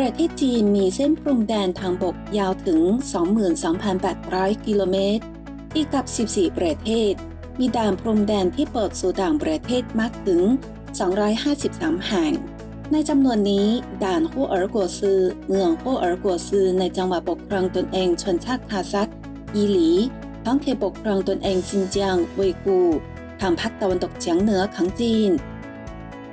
ประเทศจีนมีเส้นพรมแดนทางบกยาวถึง 22,800 กิโลเมตรที่กับ 14 ประเทศ มีด่านพรมแดนที่เปิดสู่ต่างประเทศมากถึง 253 แห่ง ในจำนวนนี้ ด่านโฮเอ๋อกัวซือ เมืองโฮเอ๋อกัวซือในจังหวัดปกครองตนเองชนชาติคาซักยีหลีท้องเขตปกครองตนเองซินเจียงเวยกูทางภาคตะวันตกเฉียงเหนือของจีน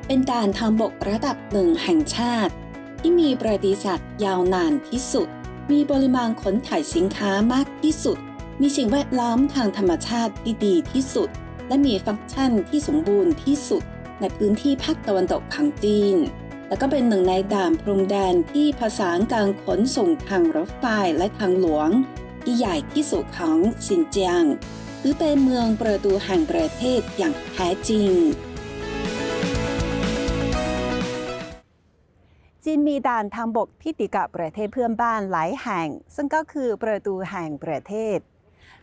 เป็นด่านทางบกระดับหนึ่งแห่งชาติ ที่มีประวัติศาสตร์ยาวนานที่สุด มีปริมาณขนถ่ายสินค้ามากที่สุด มีสิ่งแวดล้อมทางธรรมชาติที่ดีที่สุด และมีฟังก์ชันที่สมบูรณ์ที่สุด ในพื้นที่ภาคตะวันตกของจีน และก็เป็นหนึ่งในด่านพรมแดนที่ผสานการขนส่งทางรถไฟและทางหลวง ที่ใหญ่ที่สุดของซินเจียงถือเป็นเมืองประตูแห่งประเทศอย่างแท้จริง จีนมีด่านทางบกที่ติดกับประเทศเพื่อนบ้านหลายแห่ง ซึ่งก็คือประตูแห่งประเทศ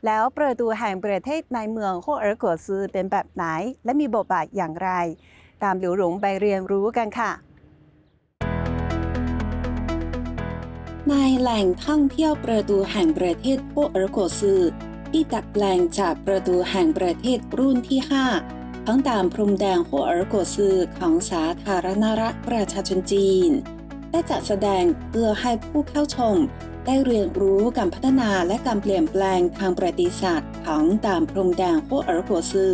แล้วประตูแห่งประเทศในเมืองโฮเอ๋อกัวซือเป็นแบบไหน และมีบทบาทอย่างไร ตามหลิวหลงไปเรียนรู้กันค่ะ ในแหล่งท่องเที่ยวประตูแห่งประเทศโฮเอ๋อกัวซือที่ดัดแปลงจากประตูแห่งประเทศรุ่นที่ 5 ทั้งตามพรมแดงโฮเอ๋อกัวซือของสาธารณรัฐประชาชนจีน ได้จัดแสดงเพื่อให้ผู้เข้าชม ได้เรียนรู้การพัฒนาและการเปลี่ยนแปลงทางประวัติศาสตร์ของตามพรมแดงโฮเอ๋อกัวซือ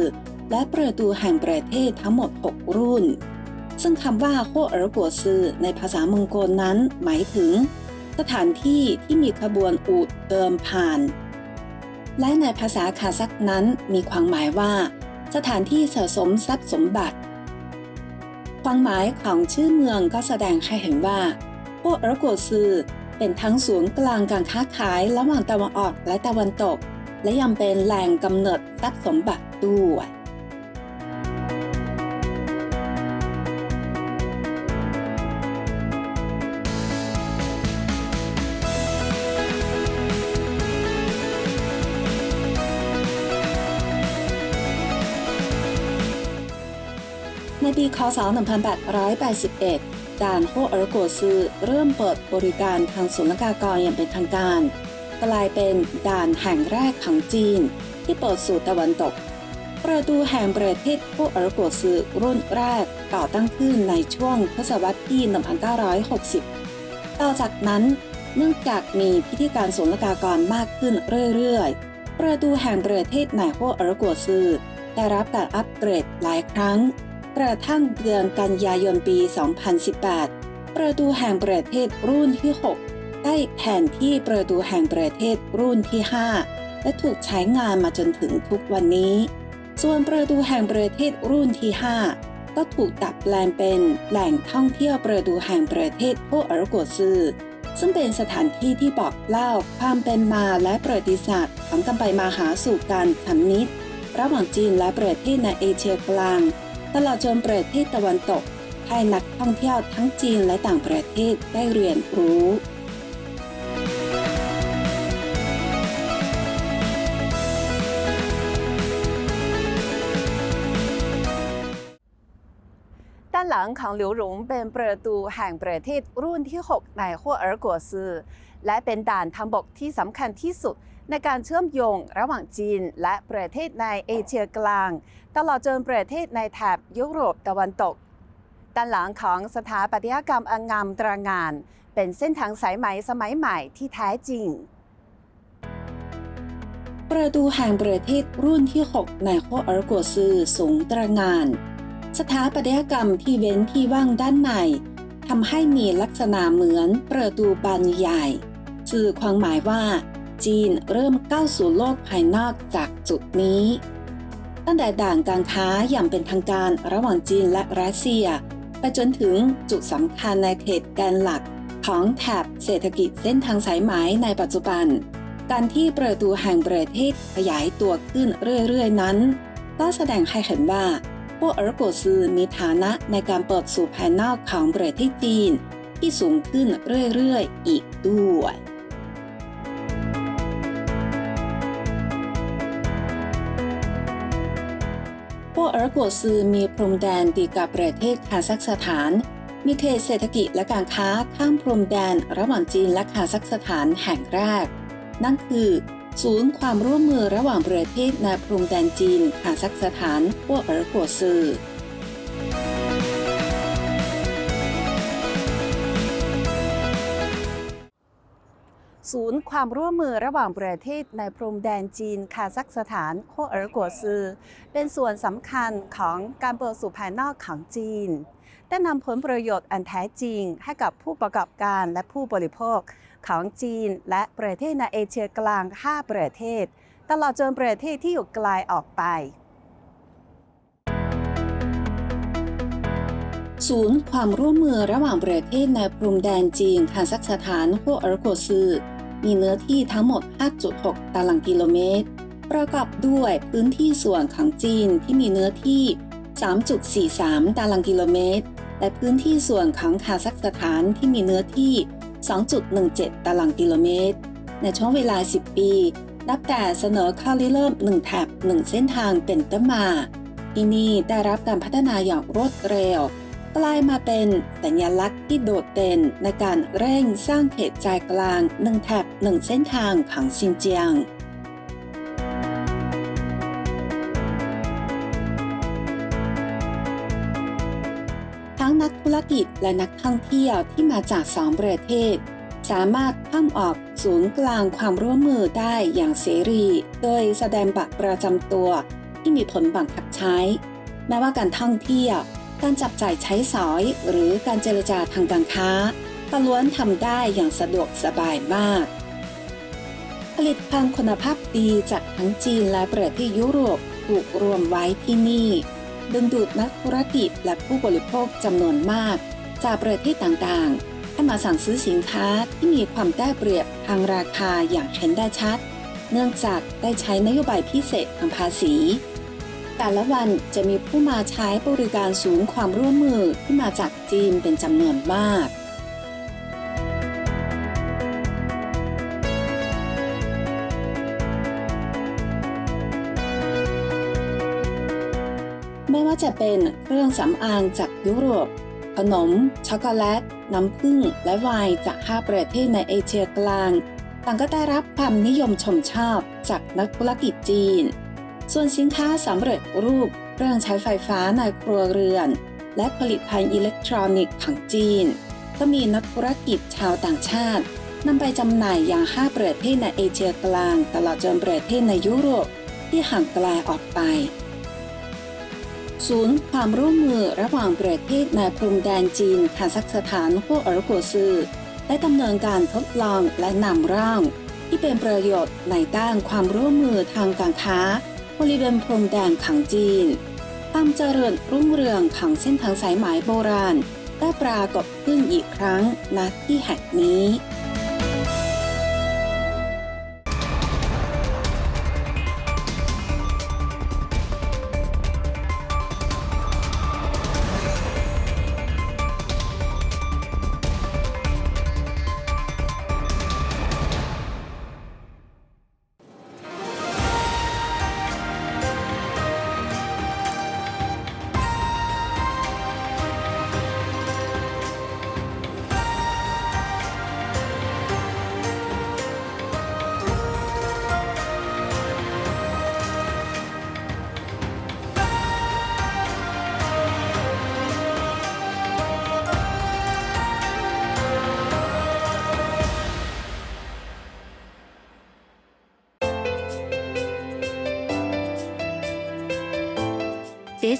และประตูแห่งประเทศทั้งหมด 6 รุ่น ซึ่งคำว่าโฮเอ๋อกัวซือในภาษามองโกลนั้นหมายถึง สถานที่ที่มีขบวนอูฐเดินผ่าน และในภาษาคาซักนั้นมีความหมายว่า สถานที่สะสมทรัพย์สมบัติ ความหมายของชื่อเมืองก็แสดงให้เห็นว่าพวกเอ๋อกัวซือเป็นทั้งศูนย์กลางการค้าขายระหว่างตะวันออกและตะวันตก และยังเป็นแหล่งกำเนิดทรัพย์สมบัติด้วย ปีคศ 1881 ด่านโฮเอ๋อกัวซือเริ่มเปิดบริการทางศุลกากรอย่างเป็นทางการ กลายเป็นด่านแห่งแรกของจีน ที่เปิดสู่ตะวันตก ประตูแห่งประเทศโฮเอ๋อกัวซือรุ่นแรกก่อตั้งขึ้นในช่วงทศวรรษที่ 1960 ต่อจากนั้นเนื่องจากมีพิธีการศุลกากรมากขึ้นเรื่อยๆ ประตูแห่งประเทศในโฮเอ๋อกัวซือได้รับการอัปเกรดหลายครั้ง กระทั่งเดือนกันยายนปี 2018 ประตูแห่งประเทศรุ่นที่ 6 ได้แทนที่ประตูแห่งประเทศรุ่นที่ 5 และถูกใช้งานมาจนถึงทุกวันนี้ ส่วนประตูแห่งประเทศรุ่นที่ 5 ก็ถูกดัดแปลงเป็นแหล่งท่องเที่ยวประตูแห่งประเทศโฮเอ๋อกัวซือซึ่งเป็นสถานที่ที่บอกเล่าความเป็นมาและประวัติศาสตร์ของการไปมาหาสู่การทำนิดระหว่างจีนและประเทศในเอเชียกลาง ตลอดจนประเทศตะวันตก ให้นักท่องเที่ยวทั้งจีนและต่างประเทศได้เรียนรู้ด้านหลังของหลิวหลงเป็นประตูแห่งประเทศรุ่นที่ 6 ในฮัวเอ๋อกัวซือและเป็นด่านทางบกที่สำคัญที่สุด ในการเชื่อมโยงระหว่างจีน และประเทศในเอเชียกลาง ตลอดจนประเทศในแถบยุโรปตะวันตกด้านหลังของสถาปัตยกรรมอันงามตระงาน เป็นเส้นทางสายไหมสมัยใหม่ที่แท้จริง ประตูแห่งประเทศรุ่นที่ 6 ในโฮเอ๋อกัวซือสูงตระงาน สถาปัตยกรรมที่เว้นที่ว่างด้านในทำให้มีลักษณะเหมือนประตูบานใหญ่สื่อความหมายว่า จีนเริ่มก้าวสู่โลกภายนอกจากจุดนี้ ตั้งแต่ด่านการค้าอย่างเป็นทางการระหว่างจีนและรัสเซีย ไปจนถึงจุดสำคัญในเขตแกนหลักของแถบเศรษฐกิจเส้นทางสายไหมในปัจจุบัน การที่ประตูแห่งประเทศขยายตัวขึ้นเรื่อยๆนั้น ก็แสดงให้เห็นว่าพวกเอร์โกซือมีฐานะในการเปิดสู่ภายนอกของประเทศจีน ที่สูงขึ้นเรื่อยๆ อีกด้วย รกเอร์โกซือมีพรมแดนติกับประเทศคาซัคสถาน มีเขตเศรษฐกิจและการค้าข้ามพรมแดนระหว่างจีนและคาซัคสถานแห่งแรก นั่นคือ ศูนย์ความร่วมมือระหว่างประเทศในพรมแดนจีนคาซัคสถานพวกเอร์โกซือ ศูนย์ความร่วมมือระหว่างประเทศในพรมแดนจีน คาซัคสถาน โคเอ๋อกัวซือ เป็นส่วนสำคัญของการเปิดสู่ภายนอกของจีน ได้นำผลประโยชน์อันแท้จริงให้กับผู้ประกอบการและผู้บริโภคของจีน และประเทศในเอเชียกลาง 5 ประเทศ ตลอดจนประเทศที่อยู่ไกลออกไปศูนย์ความร่วมมือระหว่างประเทศในพรมแดนจีนคาซัคสถานฮัวเอ๋อโกซือ มีเนื้อที่ทั้งหมด 5.6 ตารางกิโลเมตร ประกอบด้วยพื้นที่ส่วนของจีนที่มีเนื้อที่ 3.43 ตารางกิโลเมตร และพื้นที่ส่วนของคาซัคสถานที่มีเนื้อที่ 2.17 ตารางกิโลเมตร ในช่วงเวลา 10 ปี นับแต่เสนอข้อริเริ่ม 1 แถบ 1 เส้นทางเป็นต้นมา ที่นี่ได้รับการพัฒนาอย่างรวดเร็ว กลายมาเป็นสัญลักษณ์ที่โดดเด่นในการเร่งสร้างเขตใจกลางหนึ่งแถบหนึ่งเส้นทางของซินเจียง ทั้งนักธุรกิจและนักท่องเที่ยวที่มาจากสองประเทศ สามารถข้ามออกศูนย์กลางความร่วมมือได้อย่างเสรี โดยแสดงบัตรประจำตัวที่มีผลบังคับใช้ แม้ว่าการท่องเที่ยว การจับจ่ายใช้สอย หรือการเจรจาทางการค้าก็ล้วนทำได้อย่างสะดวกสบายมาก ผลิตภัณฑ์คุณภาพดีจากทั้งจีนและประเทศยุโรปถูกรวมไว้ที่นี่ ดึงดูดนักธุรกิจและผู้บริโภคจำนวนมาก จากประเทศต่างๆ ให้มาสั่งซื้อสินค้าที่มีความได้เปรียบทางราคาอย่างเห็นได้ชัด เนื่องจากได้ใช้นโยบายพิเศษทางภาษี แต่ละวันจะมีผู้มาใช้บริการศูนย์ความร่วมมือที่มาจากจีนเป็นจำนวนมากไม่ว่าจะเป็นเครื่องสำอางจากยุโรป ขนม ช็อกโกแลต น้ำผึ้ง และไวน์จาก 5 ประเทศในเอเชียกลาง ต่างก็ได้รับความนิยมชมชอบจากนักธุรกิจจีน ส่วนสินค้าสำเร็จรูปเครื่องใช้ไฟฟ้าในครัวเรือน และผลิตภัณฑ์อิเล็กทรอนิกส์ของจีน ก็มีนักธุรกิจชาวต่างชาตินำไปจำหน่ายอย่าง5ประเทศในเอเชียกลาง ตลอดจนประเทศในยุโรปที่ห่างไกลออกไป ศูนย์ความร่วมมือระหว่างประเทศในพรมแดนจีนคาซัคสถานฮัวเอ๋อกัวซือได้ดำเนินการทดลองและนำร่าง ที่เป็นประโยชน์ในด้านความร่วมมือทางการค้า บริเวณพรมแดนของจีนความเจริญรุ่งเรืองของเส้นทางสายไหมโบราณ ได้ปรากฏขึ้นอีกครั้งณที่แห่งนี้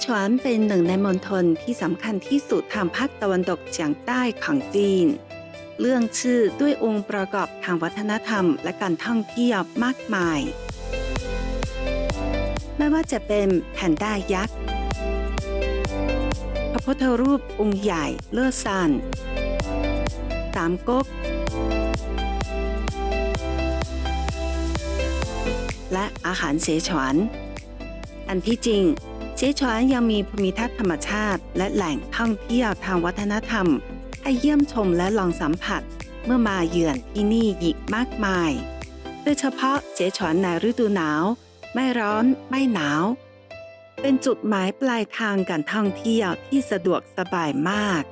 ฉวนเป็นหนึ่งในมณฑลที่สำคัญที่สุดทางภาคตะวันตกเฉียงใต้ของจีน เรื่องชื่อด้วยองค์ประกอบทางวัฒนธรรมและการท่องเที่ยวมากมาย ไม่ว่าจะเป็นแพนด้ายักษ์ พระพุทธรูปองค์ใหญ่เลื่อซันสามก๊กและอาหารเสฉวน อันที่จริง เสฉวนยังมีภูมิทัศน์ธรรมชาติ และแหล่งท่องเที่ยวทางวัฒนธรรม ให้เยี่ยมชมและลองสัมผัส เมื่อมาเยือนที่นี่อีกมากมาย โดยเฉพาะเสฉวนในฤดูหนาว ไม่ร้อนไม่หนาว เป็นจุดหมายปลายทางการท่องเที่ยวที่สะดวกสบายมาก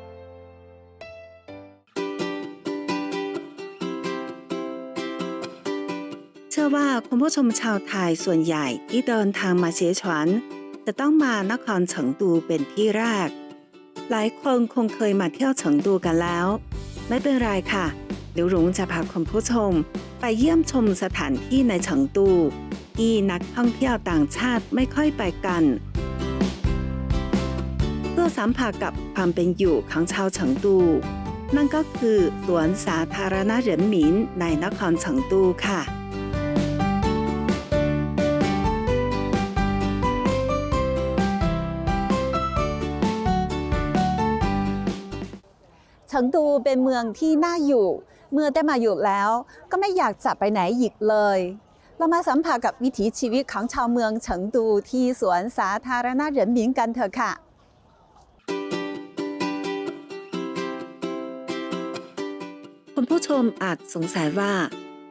เชื่อว่าคุณผู้ชมชาวไทยส่วนใหญ่ที่เดินทางมาเชฉวน จะต้องมานครเฉิงตูเป็นที่แรก หลายคนคงเคยมาเที่ยวเฉิงตูกันแล้ว ไม่เป็นไรค่ะเดี๋ยวรุ้งจะพาคุณผู้ชม ไปเยี่ยมชมสถานที่ในเฉิงตูที่นักท่องเที่ยวต่างชาติไม่ค่อยไปกัน เพื่อสัมผัสกับความเป็นอยู่ของชาวเฉิงตู นั่นก็คือสวนสาธารณะเหรินหมินในนครเฉิงตูค่ะ เฉิงตูเป็นเมืองที่น่าอยู่ เมื่อได้มาอยู่แล้ว ก็ไม่อยากจะไปไหนอีกเลย เรามาสัมผัสกับวิถีชีวิตของชาวเมืองเฉิงตูที่สวนสาธารณะเหรินหมินกันเถอะค่ะคุณผู้ชมอาจสงสัยว่า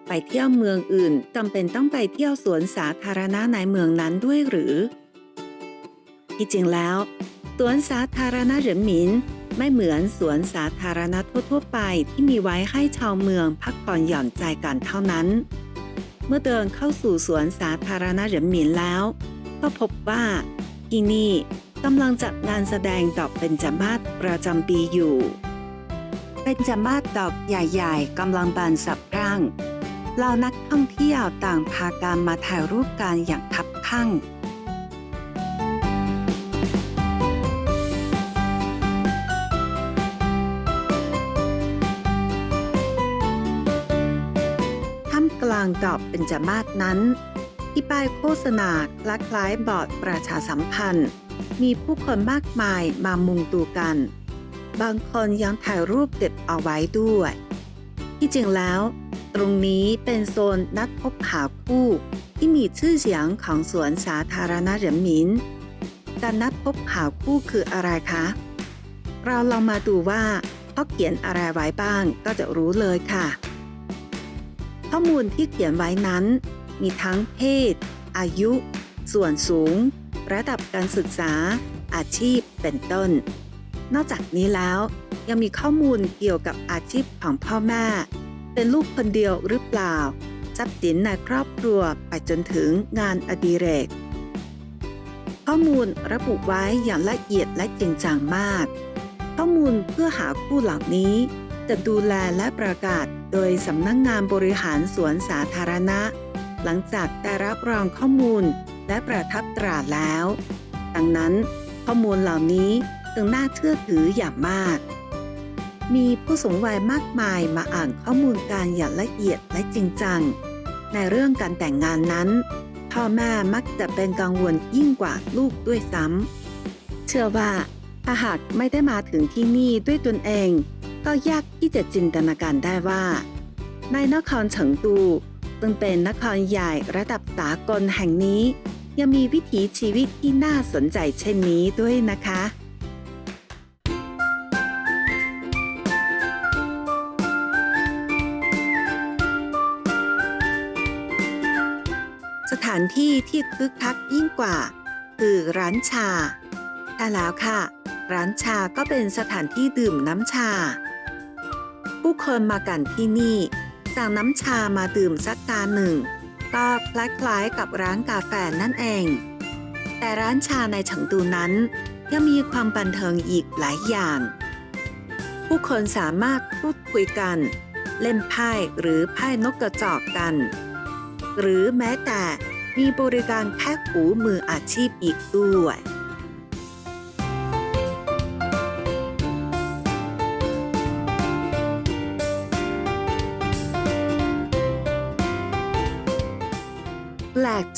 ไปเที่ยวเมืองอื่นจำเป็นต้องไปเที่ยวสวนสาธารณะในเมืองนั้นด้วยหรือ ที่จริงแล้ว สวนสาธารณะเหรินหมิน ไม่เหมือนสวนสาธารณะทั่วๆไปที่มีไว้ให้ชาวเมืองพักผ่อนหย่อนใจกันเท่านั้น เมื่อเดินเข้าสู่สวนสาธารณะเหรินหมินแล้ว ก็พบว่าที่นี่กำลังจัดงานแสดงดอกเบญจมาศประจำปีอยู่ เป็นจมาศดอกใหญ่ๆกำลังบานสับร่างเหล่านักท่องเที่ยวต่างพากันมาถ่ายรูปกันอย่างคับข้างางดอกเป็นจมาศนั้น ที่ป้ายโฆษณาคล้ายๆบอร์ดประชาสัมพันธ์ มีผู้คนมากมายมามุงดูกัน บางคนยังถ่ายรูปเก็บเอาไว้ด้วย ที่จริงแล้ว ตรงนี้เป็นโซนนัดพบหาคู่ที่มีชื่อเสียงของสวนสาธารณะเหรินหมินการนัดพบหาคู่คืออะไรคะ เราลองมาดูว่าเขาเขียนอะไรไว้บ้างก็จะรู้เลยค่ะ ข้อมูลที่เขียนไว้นั้น มีทั้งเพศ อายุ ส่วนสูง ระดับการศึกษา อาชีพเป็นต้น นอกจากนี้แล้วยังมีข้อมูลเกี่ยวกับอาชีพของพ่อแม่ เป็นลูกคนเดียวหรือเปล่า ทรัพย์สินในครอบครัวไปจนถึงงานอดิเรก ข้อมูลระบุไว้อย่างละเอียดและจริงจังมาก ข้อมูลเพื่อหาคู่เหล่านี้จะดูแลและประกาศ โดยสำนักงงานบริหารสวนสาธารณะ หลังจากได้รับรองข้อมูลและประทับตราแล้ว ดังนั้นข้อมูลเหล่านี้จึงน่าเชื่อถืออย่างมาก มีผู้สูงวัยมากมายมาอ่านข้อมูลการอย่างละเอียดและจริงจัง ในเรื่องการแต่งงานนั้น พ่อแม่มักจะเป็นกังวลยิ่งกว่าลูกด้วยซ้ำเชื่อว่าถ้าหากไม่ได้มาถึงที่นี่ด้วยตนเอง ก็ยากที่จะจินตนาการได้ว่า ในนครเฉิงตูซึ่งเป็นนครใหญ่ระดับสากลแห่งนี้ ยังมีวิถีชีวิตที่น่าสนใจเช่นนี้ด้วยนะคะสถานที่ที่คึกคักยิ่งกว่า คือร้านชาแต่แล้วค่ะ ร้านชาก็เป็นสถานที่ดื่มน้ำชา ผู้คนมากันที่นี่สั่งน้ำชามาดื่มสักกาหนึ่ง ก็คล้ายๆกับร้านกาแฟนั่นเอง แต่ร้านชาในเฉิงตูนั้น ยังมีความบันเทิงอีกหลายอย่าง ผู้คนสามารถพูดคุยกัน เล่นไพ่หรือไพ่นกกระจอกกัน หรือแม้แต่มีบริการแพทย์หูมืออาชีพอีกด้วย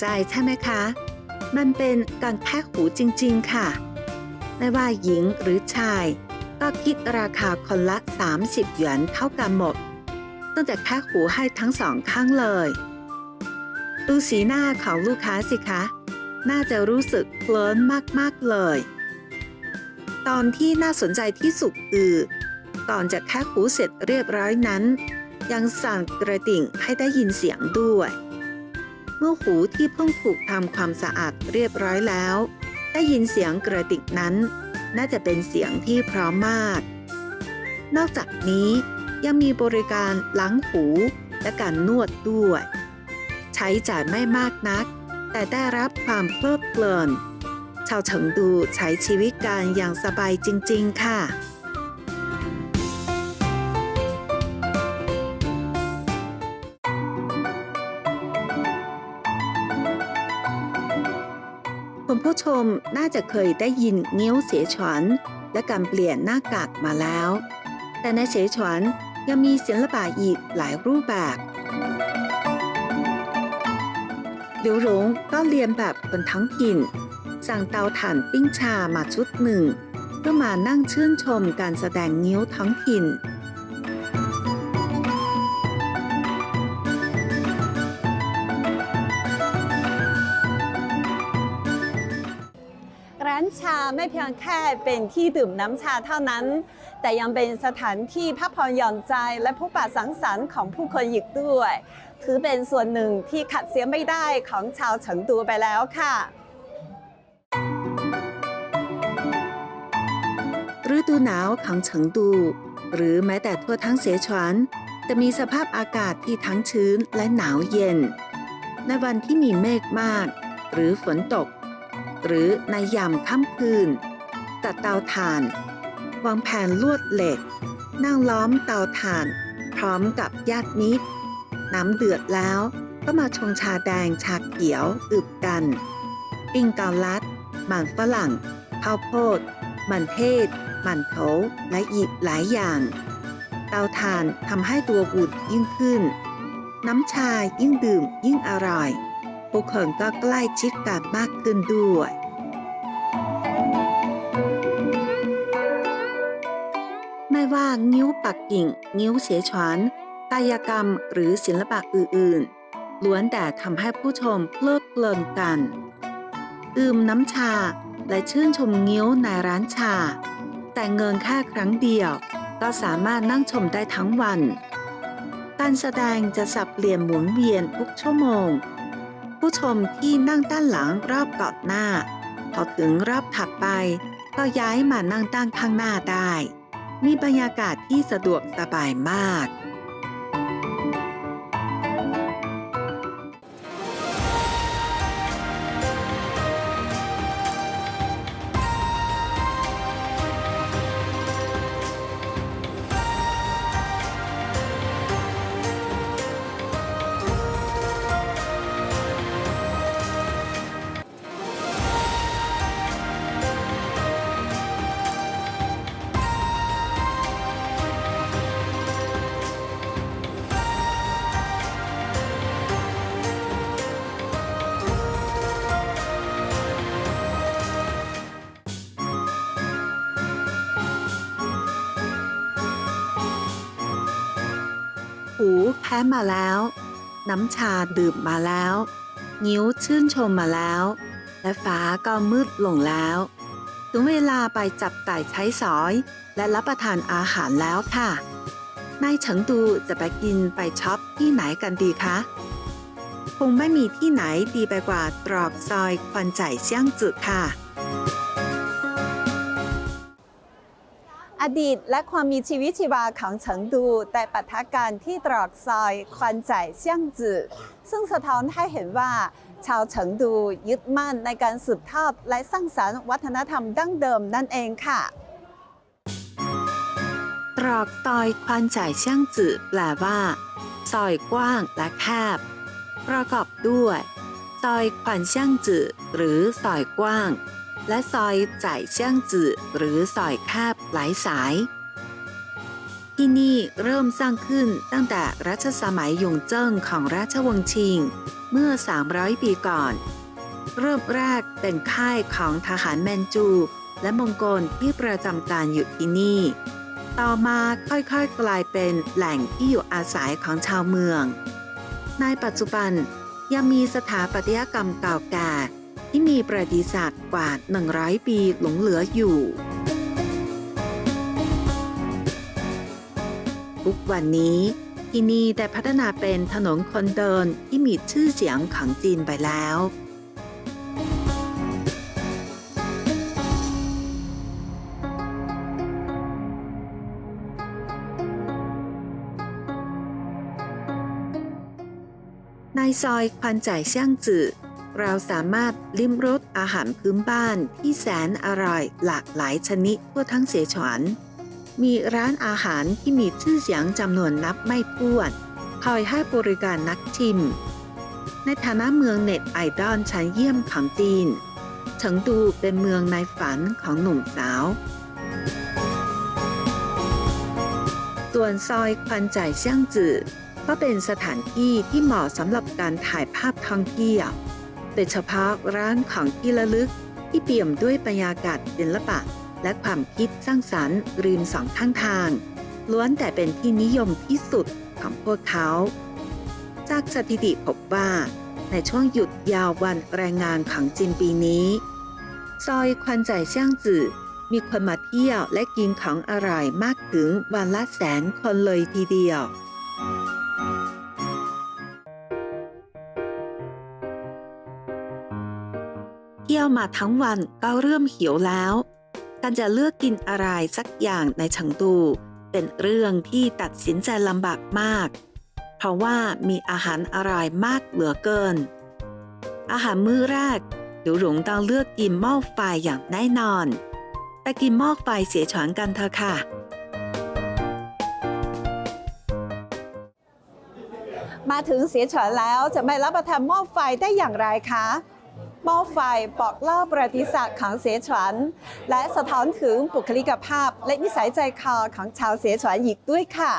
ใจใช่ไหมคะ มันเป็นการแค่หูจริงๆค่ะ ไม่ว่าหญิงหรือชาย ก็คิดราคาคนละ 30 หยวนเท่ากันหมดต้องแต่แค่หูให้ทั้งสองข้างเลย ดูสีหน้าของลูกค้าสิคะ น่าจะรู้สึกเคลิ้นมากๆเลย ตอนที่น่าสนใจที่สุดคือก่อนจะแค่หูเสร็จเรียบร้อยนั้น ยังสั่นกระดิ่งให้ได้ยินเสียงด้วย เมื่อหูที่เพิ่งถูกทำความสะอาดเรียบร้อยแล้ว ได้ยินเสียงกระดิ่งนั้น น่าจะเป็นเสียงที่พร้อมมาก นอกจากนี้ยังมีบริการล้างหูและการนวดด้วย ใช้จ่ายไม่มากนัก แต่ได้รับความเพลิดเพลิน ชาวเฉิงดูใช้ชีวิตการอย่างสบายจริง ๆ ค่ะ ชมน่าจะเคยได้ยินเงี้ยวเสฉวนและการเปลี่ยนหน้ากากมาแล้ว แต่ในเสฉวนยังมีศิลปะอีกหลายรูปแบบหลิวหลงก็เรียนแบบคนทั้งถิ่น สั่งเตาถ่านปิ้งชามาชุดหนึ่งเพื่อมานั่งชื่นชมการแสดงงิ้วท้องถิ่น ไม่เพียงแค่เป็นที่ดื่มน้ำชาเท่านั้น แต่ยังเป็นสถานที่พักผ่อนหย่อนใจและพบปะสังสรรค์ของผู้คนอีกด้วย ถือเป็นส่วนหนึ่งที่ขัดเสียไม่ได้ของชาวเฉิงตูไปแล้วค่ะฤดูหนาวของเฉิงตู หรือแม้แต่ทั่วทั้งเสฉวนจะมีสภาพอากาศที่ทั้งชื้นและหนาวเย็น ในวันที่มีเมฆมาก หรือฝนตก หรือในยามค่ำคืนจัดเตาถ่าน วางแผนลวดเหล็ก นั่งล้อมเตาถ่าน พร้อมกับญาติมิตร น้ำเดือดแล้วก็มาชงชาแดงชาเขียวอึบกัน ปิ้งเกาลัดหมันฝรั่ง ข้าวโพด มันเทศ มันโถและอีกหลายอย่าง เตาถ่านทำให้ตัวบุดยิ่งขึ้น น้ำชายิ่งดื่มยิ่งอร่อย ผู้คนก็ใกล้ชิดกันมากขึ้นด้วย ไม่ว่างิ้วปักกิ่ง งิ้วเสียฉวนกายกรรมหรือศิลปะอื่นๆ ล้วนแต่ทำให้ผู้ชมเพลิดเพลินกัน ดื่มน้ำชาและชื่นชมงิ้วในร้านชา แต่เงินแค่ครั้งเดียวก็สามารถนั่งชมได้ทั้งวัน การแสดงจะสับเปลี่ยนหมุนเวียนทุกชั่วโมง ผู้ชมที่นั่งด้านหลังรอบเกาะหน้า พอถึงรอบถัดไป ก็ย้ายมานั่งด้านข้างหน้าได้ มีบรรยากาศที่สะดวกสบายมาก พ้มาแล้ว น้ำชาดื่มมาแล้ว งิ้วชื่นชมมาแล้ว และฟ้าก็มืดลงแล้ว ถึงเวลาไปจับจ่ายใช้สอย และรับประทานอาหารแล้วค่ะนายเฉิงตูจะไปกินไปช็อปที่ไหนกันดีคะ คงไม่มีที่ไหนดีไปกว่าตรอกซอยควันใจเซี่ยงจือค่ะ อดีตและความมีชีวิตชีวาของเฉิงดูแต่ปะทกันที่ตรอกซอยควันใจเซี่ยงจือซึ่งสะท้อนให้เห็นว่า ชาวเฉิงดูยึดมั่นในการสืบทอดและสร้างสรรค์วัฒนธรรมดั้งเดิมนั่นเองค่ะ ตรอกซอยควันจ่ายช่างจือแปลว่า ซอยกว้างและแคบ ประกอบด้วย ซอยควันช่างจือหรือซอยกว้าง และซอยจ่ายช่างจือหรือซอยแคบหลายสายทที่นี่เริ่มสร้างขึ้นตั้งแต่รัชสมัยยงเจิ้งของราชวงศ์ชิง เมื่อ 300 ปีก่อน เริ่มแรกเป็นค่ายของทหารแมนจู และมองโกลที่ประจำการอยู่ที่นี่ ต่อมาค่อยๆกลายเป็นแหล่งที่อยู่อาศัยของชาวเมือง ในปัจจุบันยังมีสถาปัตยกรรมเก่าแก่ ที่มีประวัติศาสตร์กว่า 100 ปีหลงเหลืออยู่ ทุกวันนี้ที่นี่ได้พัฒนาเป็นถนนคนเดินที่มีชื่อเสียงของจีนไปแล้วในซอยควันจ่ายเซี่ยงจื่อ เราสามารถลิ้มรสอาหารพื้นบ้านที่แสนอร่อยหลากหลายชนิดทั่วทั้งเสฉวน มีร้านอาหารที่มีชื่อเสียงจำนวนนับไม่ถ้วน คอยให้บริการนักชิม ในฐานะเมืองเน็ตไอดอลชั้นเยี่ยมของจีนเฉิงตูเป็นเมืองในฝันของหนุ่มสาวส่วนซอยควันจ่ายเซี่ยงจือก็เป็นสถานที่ที่เหมาะสำหรับการถ่ายภาพท่องเที่ยว โดยเฉพาะร้านของที่ระลึกที่เปี่ยมด้วยบรรยากาศศิลปะ และความคิดสร้างสรรค์ริมสองข้างทาง ล้วนแต่เป็นที่นิยมที่สุดของพวกเขา จากสถิติพบว่า ในช่วงหยุดยาววันแรงงานของจีนปีนี้ ซอยควันจ่ายเซี่ยงจื่อมีคนมาเที่ยวและกินของอร่อยมากถึงวันละแสนคนเลยทีเดียว ที่ยวมาทั้งวันก็เริ่มหิวแล้วการจะเลือกกินอะไรสักอย่างในฉิงตูเป็นเรื่องที่ตัดสินใจลำบากมาก เพราะว่ามีอาหารอร่อยมากเหลือเกิน อาหารมื้อแรกหลิวหลงต้องเลือกกินหม้อไฟอย่างแน่นอน แต่กินหม้อไฟเสียฉวนกันเถอะค่ะ มาถึงเสียฉินแล้วจะไม่รับประทานหม้อไฟได้อย่างไรคะ หม้อไฟบอกเล่าประวัติศาสตร์ของเสฉินและสะท้อนถึงบุคลิกภาพ และนิสัยใจคอของชาวเสฉินอีกด้วยค่ะ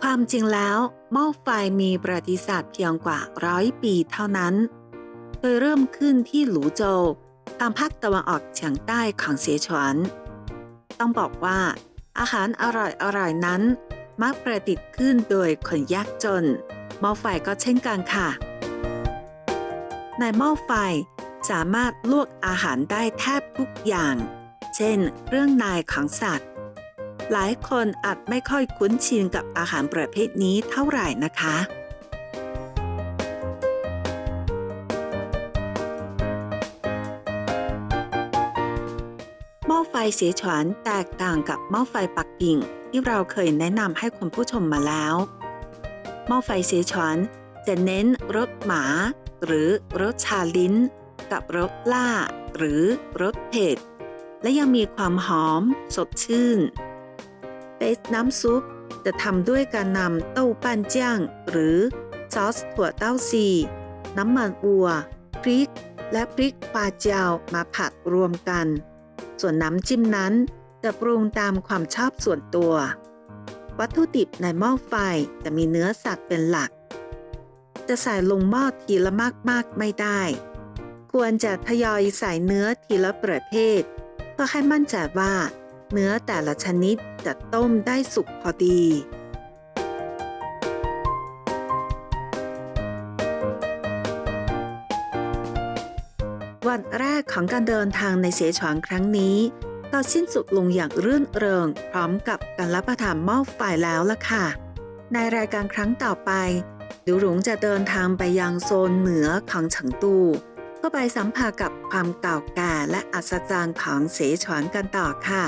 ความจริงแล้วหม้อไฟมีประวัติศาสตร์เพียงกว่าร้อยปีเท่านั้น โดยเริ่มขึ้นที่หลูโจวทางภาคตะวันออกเฉียงใต้ของเสฉวน ต้องบอกว่าอาหารอร่อยๆนั้น มักประดิษฐ์ขึ้นโดยคนยากจนหม้อไฟก็เช่นกันค่ะ ในหม้อไฟสามารถลวกอาหารได้แทบทุกอย่าง เช่น เรื่องในของสัตว์ หลายคนอาจไม่ค่อยคุ้นชินกับอาหารประเภทนี้เท่าไหร่นะคะ หม้อไฟเสียฉวนแตกต่างกับหม้อไฟปักกิ่งที่เราเคยแนะนำให้คุณผู้ชมมาแล้ว หม้อไฟเสียฉวน จะเน้นรสหมา หรือรสชาลิ้น กับรสล่า หรือรสเผ็ด และยังมีความหอมสดชื่นเบสน้ำซุปจะทำด้วยการนำเต้าปั้นเจ้างหรือซอสถั่วเต้าซี น้ำมันอัว พริก และพริกปลาเจียวมาผัดรวมกัน ส่วนน้ำจิ้มนั้นจะปรุงตามความชอบส่วนตัว วัตถุดิบในหม้อไฟจะมีเนื้อสัตว์เป็นหลัก จะใส่ลงหม้อทีละมากๆไม่ได้ ควรจะทยอยใส่เนื้อทีละประเภท เพื่อให้มั่นใจว่า เนื้อแต่ละชนิดจะต้มได้สุกพอดีวันแรกของการเดินทางในเสฉวนครั้งนี้ก็สิ้นสุดลงอย่างรื่นเริง พร้อมกับการรับประทานหม้อไฟแล้วล่ะค่ะ ในรายการครั้งต่อไป หลิวหลงจะเดินทางไปยังโซนเหนือของเฉิงตูเพื่อไปสัมผัสกับความเก่าแก่และอัศจรรย์ของเสฉวนกันต่อค่ะ